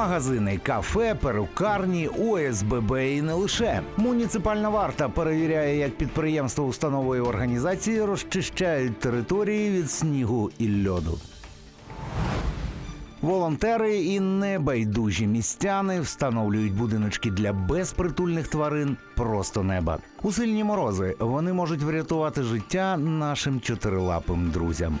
Магазини, кафе, перукарні, ОСББ і не лише. Муніципальна варта перевіряє, як підприємства, установи організації розчищають території від снігу і льоду. Волонтери і небайдужі містяни встановлюють будиночки для безпритульних тварин просто неба. У сильні морози вони можуть врятувати життя нашим чотирилапим друзям.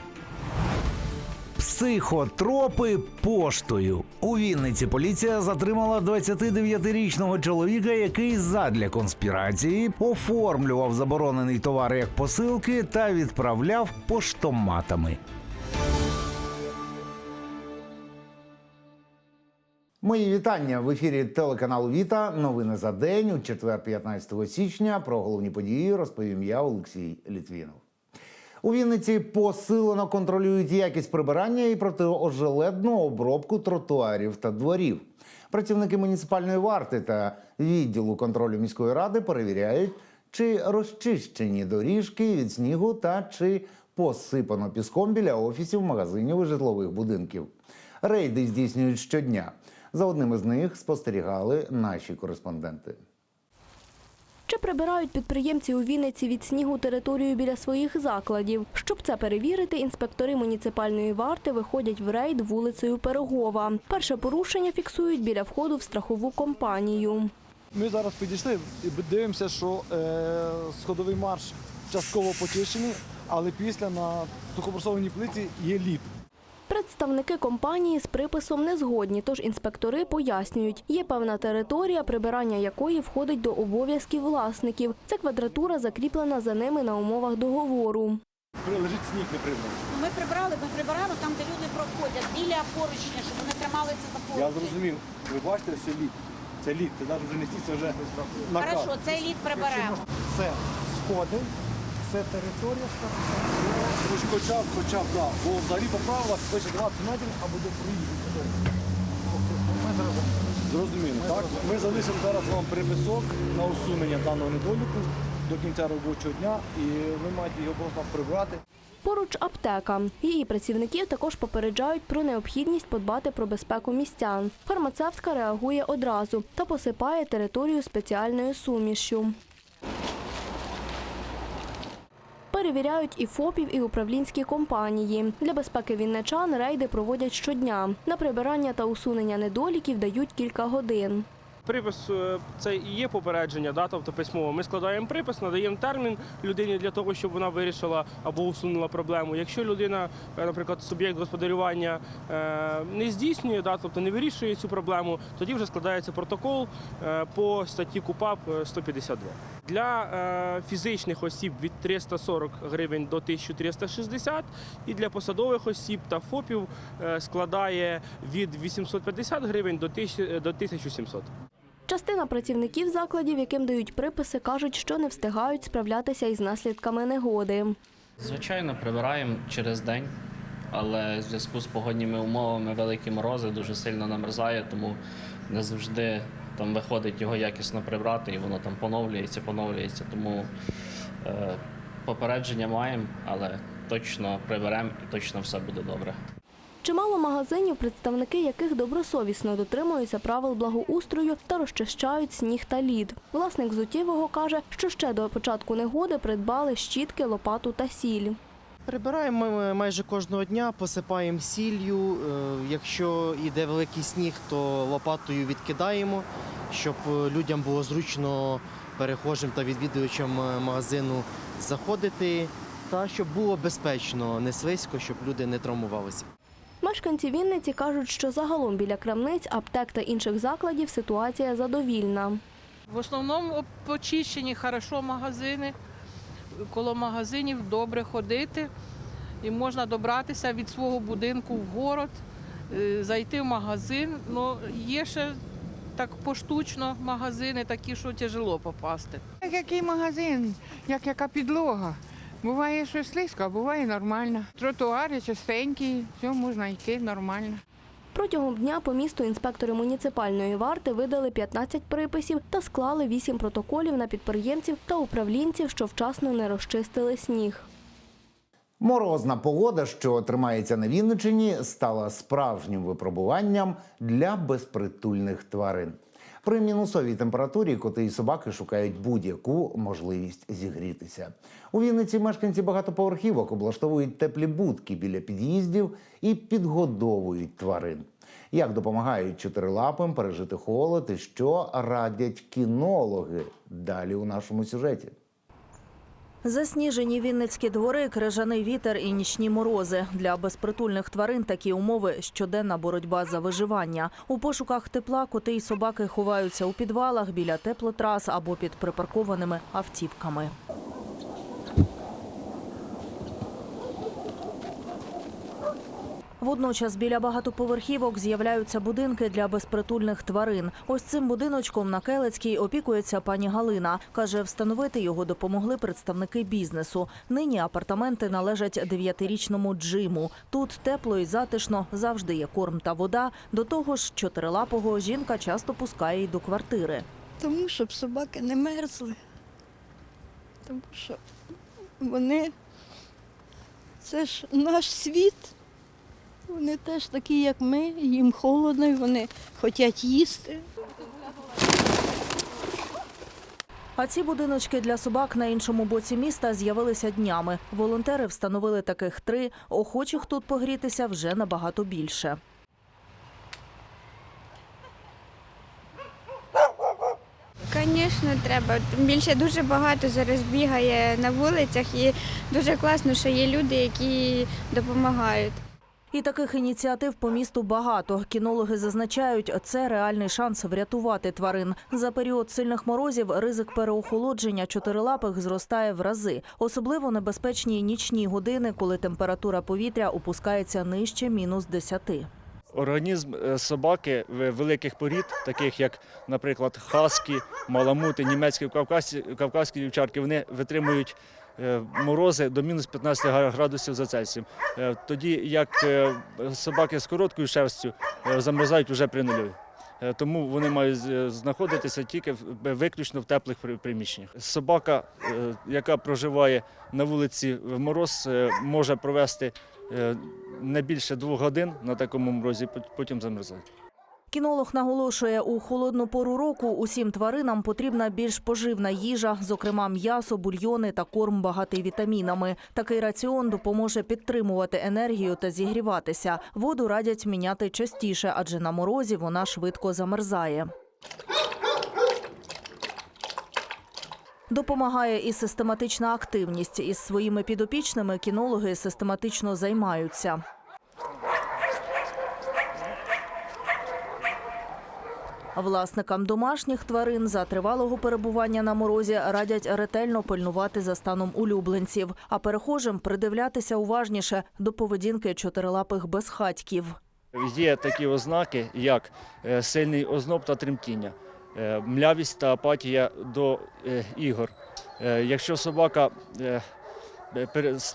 Психотропи поштою у Вінниці поліція затримала 29-річного чоловіка, який задля конспірації оформлював заборонений товар як посилки та відправляв поштоматами. Мої вітання в ефірі телеканалу Віта. Новини за день у четвер, 15 січня. Про головні події розповім я, Олексій Літвінов. У Вінниці посилено контролюють якість прибирання і протиожеледну обробку тротуарів та дворів. Працівники муніципальної варти та відділу контролю міської ради перевіряють, чи розчищені доріжки від снігу та чи посипано піском біля офісів, магазинів і житлових будинків. Рейди здійснюють щодня. За одним із них спостерігали наші кореспонденти. Чи прибирають підприємці у Вінниці від снігу територію біля своїх закладів? Щоб це перевірити, інспектори муніципальної варти виходять в рейд вулицею Пирогова. Перше порушення фіксують біля входу в страхову компанію. Ми зараз підійшли і дивимося, що е, сходовий марш частково почищений, але після на сухопросованій плиті є лід. Представники компанії з приписом не згодні, тож інспектори пояснюють, є певна територія, прибирання якої входить до обов'язків власників. Ця квадратура закріплена за ними на умовах договору. Лежить сніг не прибраний. Ми прибрали, ми прибираємо там, де люди проходять, біля поручня, щоб вони трималися за Я зрозумів. Ви бачите, все лід. Це лід, це навіть вже не стій, вже наказ. Хорошо, цей лід приберемо. Це сходи, це територія, Хоч хоча б, хоча б, так. Бо взагалі по правилах пише 20 метрів або до проїзду. Зрозуміло, так? Ми залишимо зараз вам приписок на усунення даного недоліку до кінця робочого дня і ви маєте його просто прибрати. Поруч аптека. Її працівників також попереджають про необхідність подбати про безпеку містян. Фармацевтка реагує одразу та посипає територію спеціальною сумішю. Перевіряють і ФОПів, і управлінські компанії. Для безпеки вінничан рейди проводять щодня. На прибирання та усунення недоліків дають кілька годин. Припис е, це і є попередження, да, тобто письмово. Ми складаємо припис, надаємо термін людині для того, щоб вона вирішила або усунула проблему. Якщо людина, е, наприклад, суб'єкт господарювання е, не здійснює, да, тобто не вирішує цю проблему, тоді вже складається протокол по статті КУПАП е, 152. Для е, фізичних осіб від 340 гривень до 1360 і для посадових осіб та ФОПів е, складає від 850 гривень до 1000 до 1700. Частина працівників закладів, яким дають приписи, кажуть, що не встигають справлятися із наслідками негоди. Звичайно, прибираємо через день, але в зв'язку з погодніми умовами великі морози дуже сильно намерзає, тому не завжди там виходить його якісно прибрати, і воно там поновлюється, поновлюється. Тому е, попередження маємо, але точно приберемо і точно все буде добре. Чимало магазинів, представники яких добросовісно дотримуються правил благоустрою та розчищають сніг та лід. Власник зутєвого каже, що ще до початку негоди придбали щітки, лопату та сіль. Прибираємо ми майже кожного дня, посипаємо сіллю. Е, Якщо йде великий сніг, то лопатою відкидаємо, щоб е, людям було зручно перехожим та відвідувачам е, магазину заходити, та щоб було безпечно, не слизько, щоб люди не травмувалися. Мешканці Вінниці кажуть, що загалом біля крамниць, аптек та інших закладів ситуація задовільна. В основному почищені хорошо магазини. Коло магазинів добре ходити і можна добратися від свого будинку в город, е, зайти в магазин. Ну, є ще так поштучно магазини, такі, що тяжело попасти. Який магазин, як яка підлога. Буває щось слизько, а буває нормально. Тротуари чистенькі, все можна йти нормально. Протягом дня по місту інспектори муніципальної варти видали 15 приписів та склали 8 протоколів на підприємців та управлінців, що вчасно не розчистили сніг. Морозна погода, що тримається на Вінниччині, стала справжнім випробуванням для безпритульних тварин. При мінусовій температурі коти і собаки шукають будь-яку можливість зігрітися. У Вінниці мешканці багатоповерхівок облаштовують теплі будки біля під'їздів і підгодовують тварин. Як допомагають чотирилапим пережити холод і що радять кінологи? Далі у нашому сюжеті. Засніжені вінницькі двори, крижаний вітер і нічні морози. Для безпритульних тварин такі умови щоденна боротьба за виживання. У пошуках тепла коти й собаки ховаються у підвалах біля теплотрас або під припаркованими автівками. Водночас біля багатоповерхівок з'являються будинки для безпритульних тварин. Ось цим будиночком на Келецькій опікується пані Галина. Каже, встановити його допомогли представники бізнесу. Нині апартаменти належать дев'ятирічному Джиму. Тут тепло і затишно, завжди є корм та вода. До того ж, чотирилапого жінка часто пускає й до квартири. Тому щоб собаки не мерзли. Тому що вони це ж наш світ. Вони теж такі, як ми, їм холодно, і вони хочуть їсти. А ці будиночки для собак на іншому боці міста з'явилися днями. Волонтери встановили таких три. Охочих тут погрітися вже набагато більше. Звісно, треба. Тим більше дуже багато зараз бігає на вулицях і дуже класно, що є люди, які допомагають. І таких ініціатив по місту багато. Кінологи зазначають, це реальний шанс врятувати тварин. За період сильних морозів ризик переохолодження чотирилапих зростає в рази. Особливо небезпечні нічні години, коли температура повітря опускається нижче мінус 10. Організм е, собаки великих порід, таких як, наприклад, хаски, маламути, німецькі кавказці, кавказькі вівчарки, вони витримують морози до мінус 15 градусів за Цельсієм. Е, Тоді як е, собаки з короткою шерстю е, замерзають вже при нульові. Е, Тому вони мають знаходитися тільки виключно в теплих приміщеннях. Собака, е, яка проживає на вулиці в мороз, е, може провести е, не більше двох годин на такому морозі, потім замерзає. Кінолог наголошує, у холодну пору року усім тваринам потрібна більш поживна їжа, зокрема м'ясо, бульйони та корм багатий вітамінами. Такий раціон допоможе підтримувати енергію та зігріватися. Воду радять міняти частіше, адже на морозі вона швидко замерзає. Допомагає і систематична активність. Із своїми підопічними кінологи систематично займаються. Власникам домашніх тварин за тривалого перебування на морозі радять ретельно пильнувати за станом улюбленців, а перехожим придивлятися уважніше до поведінки чотирилапих безхатьків. Є такі ознаки, як е, сильний озноб та тремтіння, е, млявість та апатія до е, ігор. Якщо собака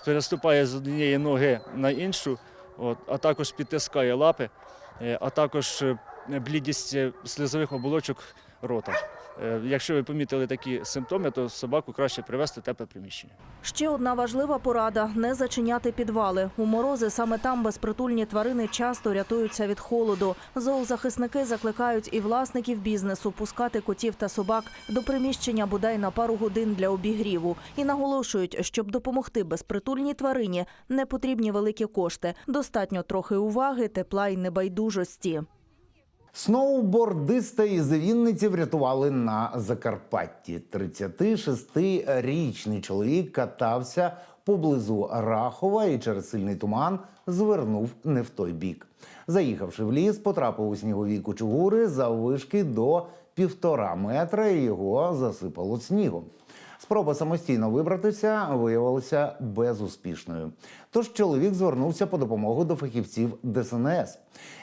переступає з однієї ноги на іншу, а також підтискає лапи, а також блідість е, слизових оболочок рота. Е, Якщо ви помітили такі симптоми, то собаку краще привести в тепле приміщення. Ще одна важлива порада – не зачиняти підвали. У морози саме там безпритульні тварини часто рятуються від холоду. Зоозахисники закликають і власників бізнесу пускати котів та собак до приміщення бодай на пару годин для обігріву. І наголошують, щоб допомогти безпритульній тварині, не потрібні великі кошти. Достатньо трохи уваги, тепла й небайдужості. Сноубордиста із Вінниці врятували на Закарпатті. 36-річний чоловік катався поблизу Рахова і через сильний туман звернув не в той бік. Заїхавши в ліс, потрапив у снігові кучугури заввишки до півтора метра і його засипало снігом. Спроба самостійно вибратися виявилася безуспішною. Тож чоловік звернувся по допомогу до фахівців ДСНС.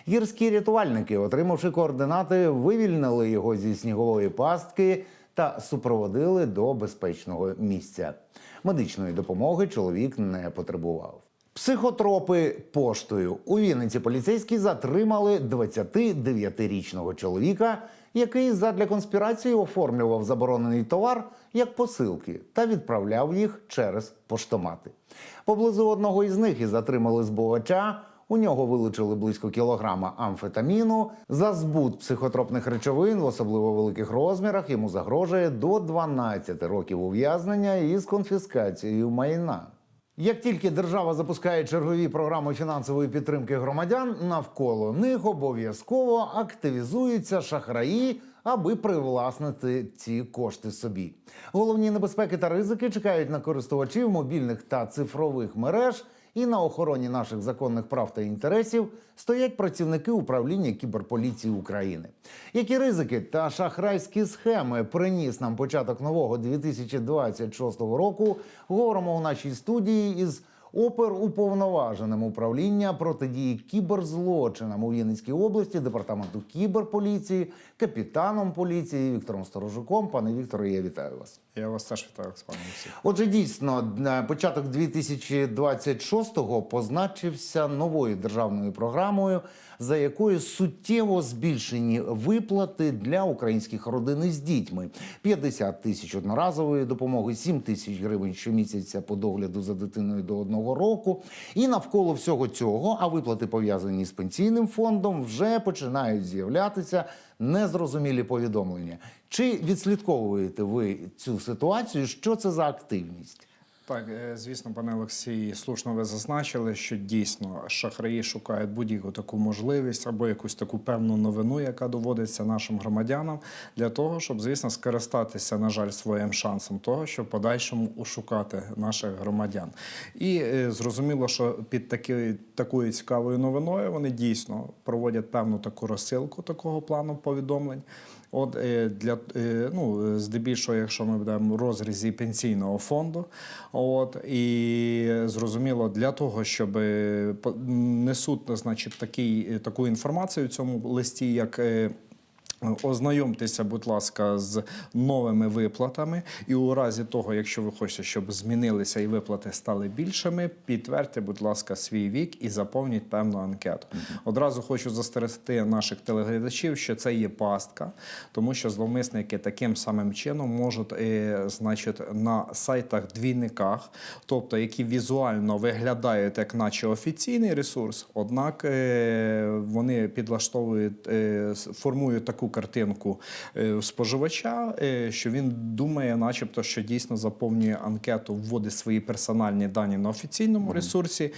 Гірські рятувальники, отримавши координати, вивільнили його зі снігової пастки та супроводили до безпечного місця. Медичної допомоги чоловік не потребував. Психотропи поштою у Вінниці поліцейські затримали 29-річного чоловіка, який задля конспірації оформлював заборонений товар як посилки та відправляв їх через поштомати. Поблизу одного із них і затримали збувача. У нього вилучили близько кілограма амфетаміну. За збут психотропних речовин в особливо великих розмірах йому загрожує до 12 років ув'язнення із конфіскацією майна. Як тільки держава запускає чергові програми фінансової підтримки громадян, навколо них обов'язково активізуються шахраї, аби привласнити ці кошти собі. Головні небезпеки та ризики чекають на користувачів мобільних та цифрових мереж. І на охороні наших законних прав та інтересів стоять працівники управління кіберполіції України. Які ризики та шахрайські схеми приніс нам початок нового 2026 року? Говоримо у нашій студії із оперуповноваженим управління протидії кіберзлочинам у Вінницькій області, департаменту кіберполіції, капітаном поліції Віктором Сторожуком. Пане Вікторе, я вітаю вас. Я вас теж вітаю, Олексій. Отже, дійсно, на початок 2026-го позначився новою державною програмою, за якою суттєво збільшені виплати для українських родин із дітьми: 50 тисяч одноразової допомоги, 7 тисяч гривень щомісяця по догляду за дитиною до одного року. І навколо всього цього, а виплати пов'язані з пенсійним фондом, вже починають з'являтися незрозумілі повідомлення. Чи відслідковуєте ви цю ситуацію? Що це за активність? Так, е, звісно, пане Олексій, слушно ви зазначили, що дійсно шахраї шукають будь-яку таку можливість або якусь таку певну новину, яка доводиться нашим громадянам, для того, щоб, звісно, скористатися, на жаль, своїм шансом того, щоб в подальшому ушукати наших громадян. І е, зрозуміло, що під таки, такою цікавою новиною вони дійсно проводять певну таку розсилку такого плану повідомлень. От е, для е, ну здебільшого, якщо ми будемо в розрізі пенсійного фонду, от і зрозуміло, для того, щоб е, несуть, значить, такий, е, таку інформацію в цьому листі, як е, Ознайомтеся, будь ласка, з новими виплатами, і у разі того, якщо ви хочете, щоб змінилися і виплати стали більшими, підтвердьте, будь ласка, свій вік і заповніть певну анкету. Одразу хочу застерегти наших телеглядачів, що це є пастка, тому що зловмисники таким самим чином можуть, е, значить, на сайтах двійниках, тобто які візуально виглядають як наче офіційний ресурс, однак е, вони підлаштовують, е, формують таку картинку е, споживача, е, що він думає, начебто, що дійсно заповнює анкету, вводить свої персональні дані на офіційному ресурсі.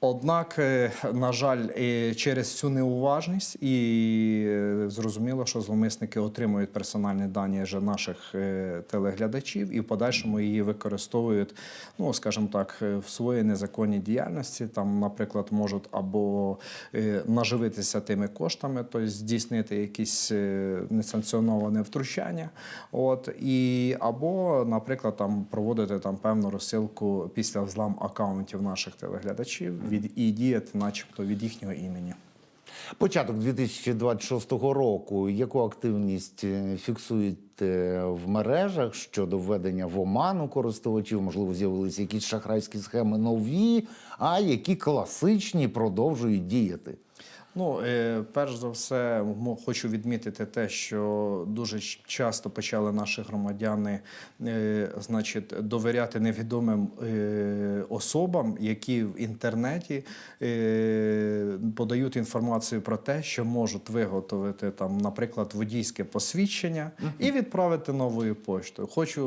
Однак, е, на жаль, через цю неуважність і е, зрозуміло, що зловмисники отримують персональні дані вже наших е, телеглядачів і в подальшому її використовують, ну скажімо так, в своїй незаконній діяльності. Там, наприклад, можуть або наживитися тими коштами, тобто здійснити якісь несанкціоноване втручання. От і або, наприклад, там проводити там певну розсилку після взлам акаунтів наших телеглядачів від і діяти, начебто, від їхнього імені. Початок 2026 року. Яку активність е, фіксуєте в мережах щодо введення в оману користувачів? Можливо, з'явилися якісь шахрайські схеми нові, а які класичні продовжують діяти. Ну, е, перш за все, хочу відмітити те, що дуже часто почали наші громадяни, е, значить, довіряти невідомим е, особам, які в інтернеті подають інформацію про те, що можуть виготовити там, наприклад, водійське посвідчення і відправити новою поштою. Хочу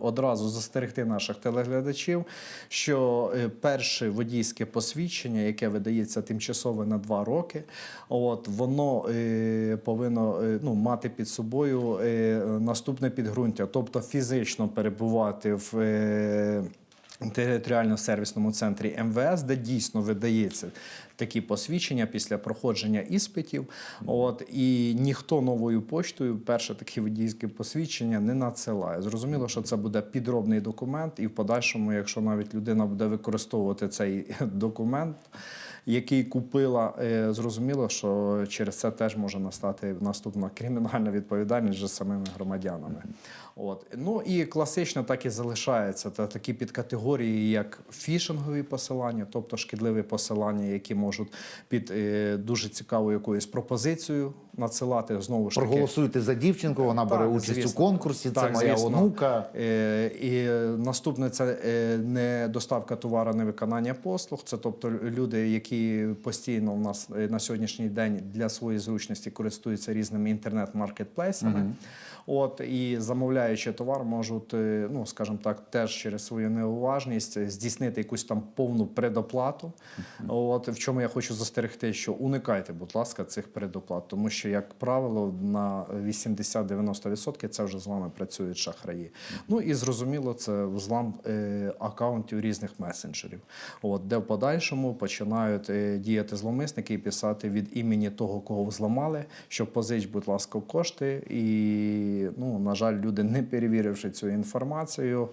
одразу застерегти наших телеглядачів, що перше водійське посвідчення, яке видається тимчасово на два роки, от воно е, повинно е, ну, мати під собою е, наступне підґрунтя, тобто фізично перебувати в. Е, Територіально-сервісному центрі МВС, де дійсно видається такі посвідчення після проходження іспитів. От і ніхто новою поштою перше таке водійське посвідчення не надсилає. Зрозуміло, що це буде підробний документ, і в подальшому, якщо навіть людина буде використовувати цей документ. Який купила, е, зрозуміло, що через це теж може настати наступна кримінальна відповідальність вже самими громадянами. От. Ну і класично так і залишається. Та такі підкатегорії, як фішингові посилання, тобто шкідливі посилання, які можуть під е, дуже цікавою якоюсь пропозицією надсилати знову ж таки. Проголосуйте за дівчинку, вона бере участь звісно. у конкурсі. Це Так, моя звісно. онука. Е, І наступне це е, не доставка товару, не виконання послуг. Це тобто люди, які постійно у нас е, на сьогоднішній день для своєї зручності користуються різними інтернет-маркетплейсами. От і замовляючи товар, можуть, ну скажімо так, теж через свою неуважність здійснити якусь там повну предоплату. От в чому я хочу застерегти, що уникайте, будь ласка, цих предоплат, тому що, як правило, на 80-90% це вже з вами працюють шахраї. Ну і зрозуміло, це взлам е, акаунтів різних месенджерів, от де в подальшому починають е, діяти зловмисники і писати від імені того, кого взламали, що позич, будь ласка, кошти. І ну, на жаль, люди, не перевіривши цю інформацію.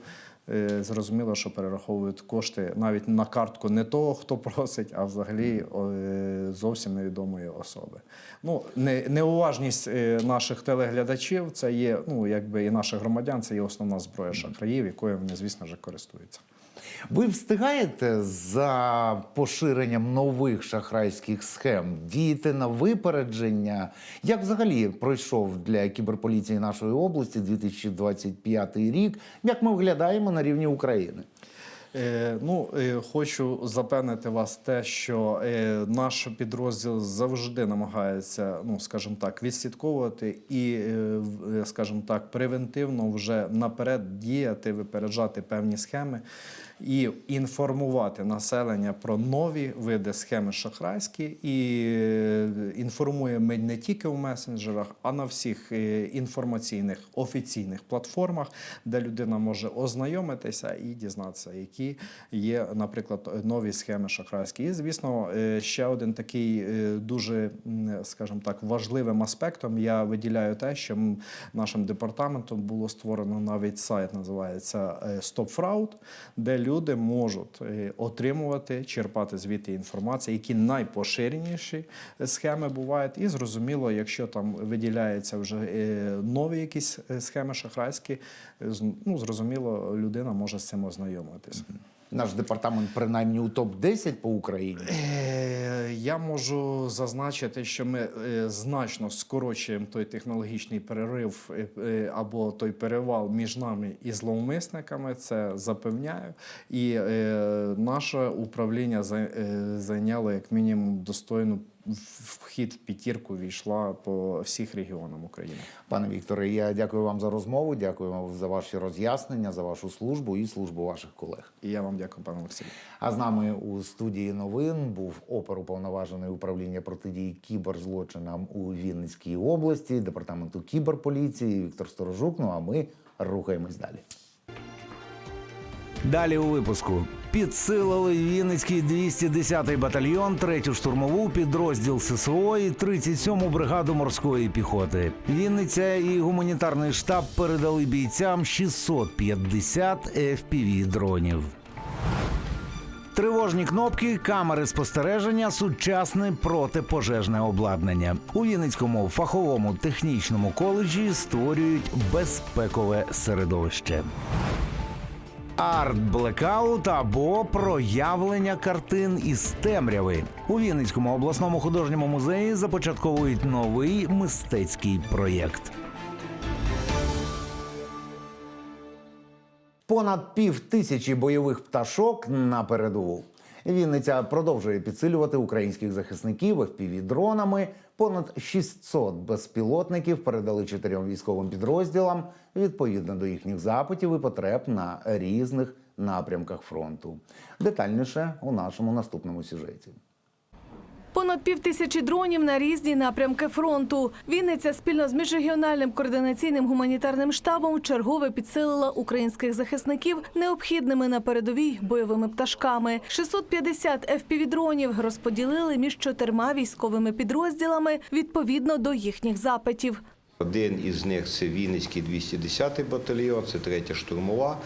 е, Зрозуміло, що перераховують кошти навіть на картку не того, хто просить, а взагалі е, зовсім невідомої особи. Ну, неуважність е, наших телеглядачів це є, ну якби і наших громадян, це є основна зброя шахраїв, якою вони, звісно ж, користуються. Ви встигаєте за поширенням нових шахрайських схем діяти на випередження? Як взагалі пройшов для кіберполіції нашої області 2025 рік? Як ми виглядаємо на рівні України? Е, ну, е, хочу запевнити вас те, що е, наш підрозділ завжди намагається, ну скажімо так, відслідковувати і, скажімо так, превентивно вже наперед діяти, випереджати певні схеми і інформувати населення про нові види схеми шахрайські. І е, інформуємо ми не тільки в месенджерах, а на всіх е, інформаційних офіційних платформах, де людина може ознайомитися і дізнатися, які є, наприклад, нові схеми шахрайські. І, звісно, е, ще один такий дуже, скажімо так, важливим аспектом я виділяю те, що нашим департаментом було створено навіть сайт, називається е, Stop Fraud, де люди можуть е, отримувати, черпати звідти інформацію, які найпоширеніші схеми бувають. І зрозуміло, якщо там виділяються вже е, нові якісь е, схеми шахрайські, ну зрозуміло, людина може з цим ознайомитися. Наш департамент принаймні у топ 10 по Україні. Я можу зазначити, що ми е, значно скорочуємо той технологічний перерив е, е, або той перевал між нами і зловмисниками. Це запевняю. І наше управління за- зайняло як мінімум достойну в- вхід в п'ятірку війшла по всіх регіонам України. Пане Вікторе, я дякую вам за розмову. Дякую вам за ваші роз'яснення, за вашу службу і службу ваших колег. І я вам дякую, пане Олексій. А з нами у студії новин був оперуповноважений управління протидії кіберзлочинам у Вінницькій області, департаменту кіберполіції Віктор Сторожук. Ну а ми рухаємось далі. Далі у випуску підсилили Вінницький 210-й батальйон, 3-ю штурмову, підрозділ ССО і 37-му бригаду морської піхоти. Вінниця і гуманітарний штаб передали бійцям 650 fpv дронів. Тривожні кнопки, камери спостереження, сучасне протипожежне обладнання у Вінницькому фаховому технічному коледжі створюють безпекове середовище. Арт-блекаут або проявлення картин із темряви у Вінницькому обласному художньому музеї започатковують новий мистецький проєкт. Понад пів тисячі бойових пташок на передову. Вінниця продовжує підсилювати українських захисників fpv дронами. Понад 600 безпілотників передали чотирьом військовим підрозділам відповідно до їхніх запитів і потреб на різних напрямках фронту. Детальніше у нашому наступному сюжеті. Понад пів тисячі дронів на різні напрямки фронту. Вінниця спільно з міжрегіональним координаційним гуманітарним штабом чергове підсилила українських захисників необхідними на передовій бойовими пташками. 650 FPV-дронів розподілили між чотирма військовими підрозділами відповідно до їхніх запитів. Один із них це Вінницький 210-й батальйон, це третя штурмова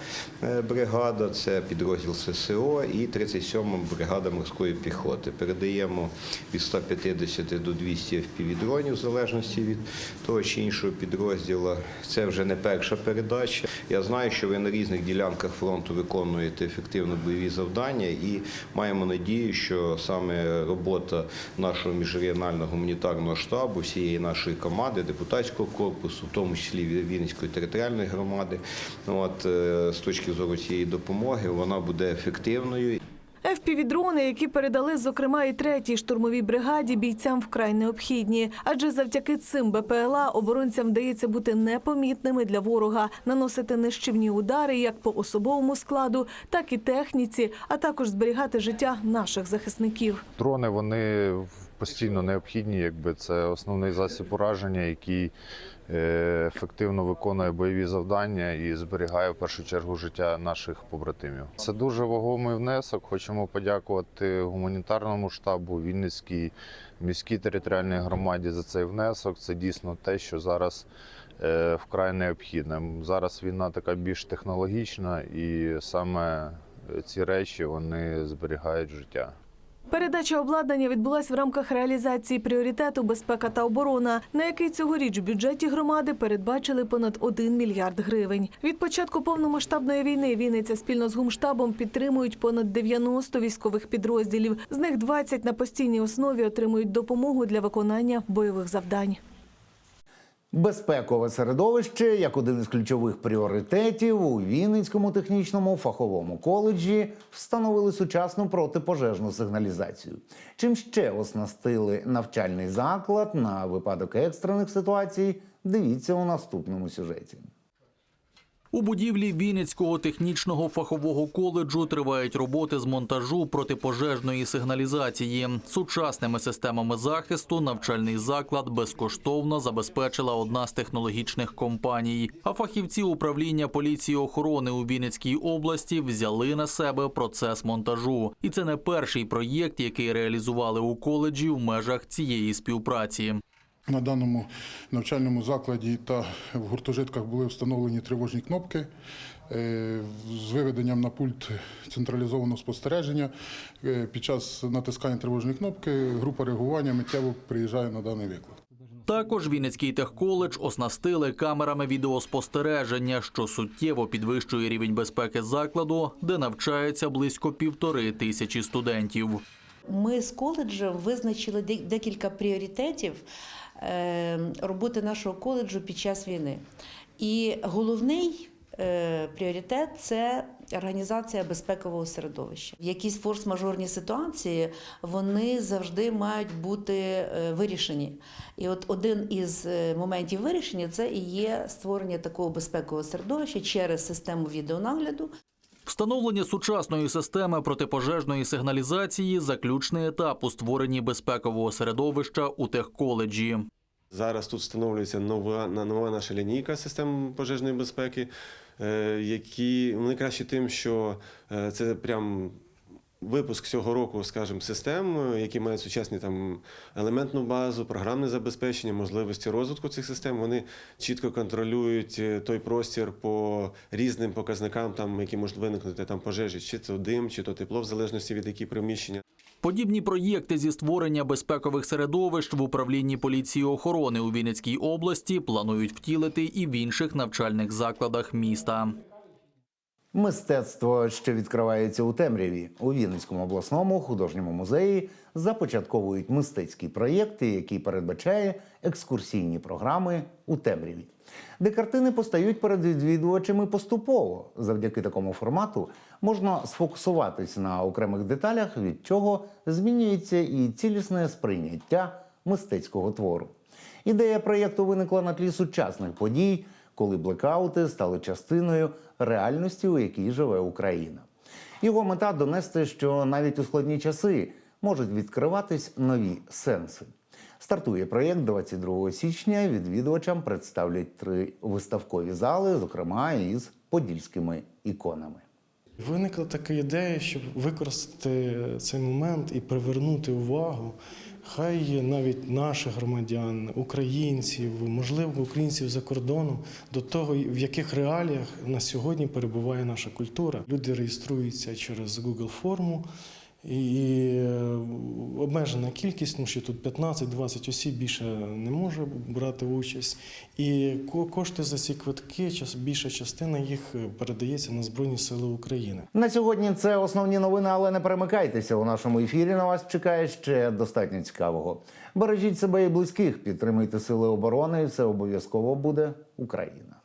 е, бригада, це підрозділ ССО і 37-ма бригада морської піхоти. Передаємо від 150 до 200 FPV-дронів в залежності від того чи іншого підрозділу. Це вже не перша передача. Я знаю, що ви на різних ділянках фронту виконуєте ефективно бойові завдання і маємо надію, що саме робота нашого міжрегіонального гуманітарного штабу, всієї нашої команди, депутатського корпусу, в тому числі Вінницької територіальної громади, от, е, з точки зору цієї допомоги, вона буде ефективною. FPV-дрони, які передали, зокрема, і третій штурмовій бригаді, бійцям вкрай необхідні. Адже завдяки цим БПЛА оборонцям вдається бути непомітними для ворога, наносити нищівні удари як по особовому складу, так і техніці, а також зберігати життя наших захисників. Дрони вони постійно необхідні, якби це основний засіб ураження, який е, ефективно виконує бойові завдання і зберігає в першу чергу життя наших побратимів. Це дуже вагомий внесок. Хочемо подякувати гуманітарному штабу, Вінницькій міській територіальній громаді за цей внесок. Це дійсно те, що зараз е, вкрай необхідне. Зараз війна така більш технологічна, і саме ці речі вони зберігають життя. Передача обладнання відбулася в рамках реалізації пріоритету безпека та оборона, на який цьогоріч в бюджеті громади передбачили понад 1 мільярд гривень. Від початку повномасштабної війни Вінниця спільно з гумштабом підтримують понад 90 військових підрозділів. З них 20 на постійній основі отримують допомогу для виконання бойових завдань. Безпекове середовище як один із ключових пріоритетів у Вінницькому технічному фаховому коледжі встановили сучасну протипожежну сигналізацію. Чим ще оснастили навчальний заклад на випадок екстрених ситуацій? Дивіться у наступному сюжеті. У будівлі Вінницького технічного фахового коледжу тривають роботи з монтажу протипожежної сигналізації. Сучасними системами захисту навчальний заклад безкоштовно забезпечила одна з технологічних компаній. А фахівці управління поліції охорони у Вінницькій області взяли на себе процес монтажу. І це не перший проєкт, який реалізували у коледжі в межах цієї співпраці. На даному навчальному закладі та в гуртожитках були встановлені тривожні кнопки е, з виведенням на пульт централізованого спостереження. Е, Під час натискання тривожної кнопки група реагування миттєво приїжджає на даний виклик. Також Вінницький техколедж оснастили камерами відеоспостереження, що суттєво підвищує рівень безпеки закладу, де навчається близько півтори тисячі студентів. Ми з коледжем визначили декілька пріоритетів роботи нашого коледжу під час війни. І головний е, пріоритет це організація безпекового середовища. Якісь форс-мажорні ситуації вони завжди мають бути е, вирішені. І от один із е, моментів вирішення це і є створення такого безпекового середовища через систему відеонагляду. Встановлення сучасної системи протипожежної сигналізації заключний етап у створенні безпекового середовища у техколеджі. Зараз тут встановлюється нова, нова наша лінійка систем пожежної безпеки, е, які вони кращі тим, що е, це прям випуск цього року, скажімо, систем, які мають сучасні там елементну базу, програмне забезпечення, можливості розвитку цих систем. Вони чітко контролюють е, той простір по різним показникам, там які можуть виникнути там пожежі, чи це дим, чи то тепло, в залежності від які приміщення. Подібні проєкти зі створення безпекових середовищ в управлінні поліції охорони у Вінницькій області планують втілити і в інших навчальних закладах міста. Мистецтво, що відкривається у темряві у Вінницькому обласному художньому музеї, започатковують мистецький проєкт, який передбачає екскурсійні програми у темряві, де картини постають перед відвідувачами поступово. Завдяки такому формату можна сфокусуватись на окремих деталях, від чого змінюється і цілісне сприйняття мистецького твору. Ідея проєкту виникла на тлі сучасних подій, коли блекаути стали частиною реальності, у якій живе Україна. Його мета донести, що навіть у складні часи можуть відкриватись нові сенси. Стартує проєкт 22 січня. Відвідувачам представлять три виставкові зали, зокрема із подільськими іконами. Виникла така ідея, щоб використати цей момент і привернути увагу. Хай навіть наших громадян, українців, можливо, українців за кордоном, до того, в яких реаліях на сьогодні перебуває наша культура. Люди реєструються через Google форму. І е, обмежена кількість, тому що тут 15-20 осіб більше не може брати участь. І кошти за ці квитки, більша частина їх е, передається на Збройні Сили України. На сьогодні це основні новини, але не перемикайтеся. У нашому ефірі на вас чекає ще достатньо цікавого. Бережіть себе і близьких, підтримуйте сили оборони, і все обов'язково буде Україна.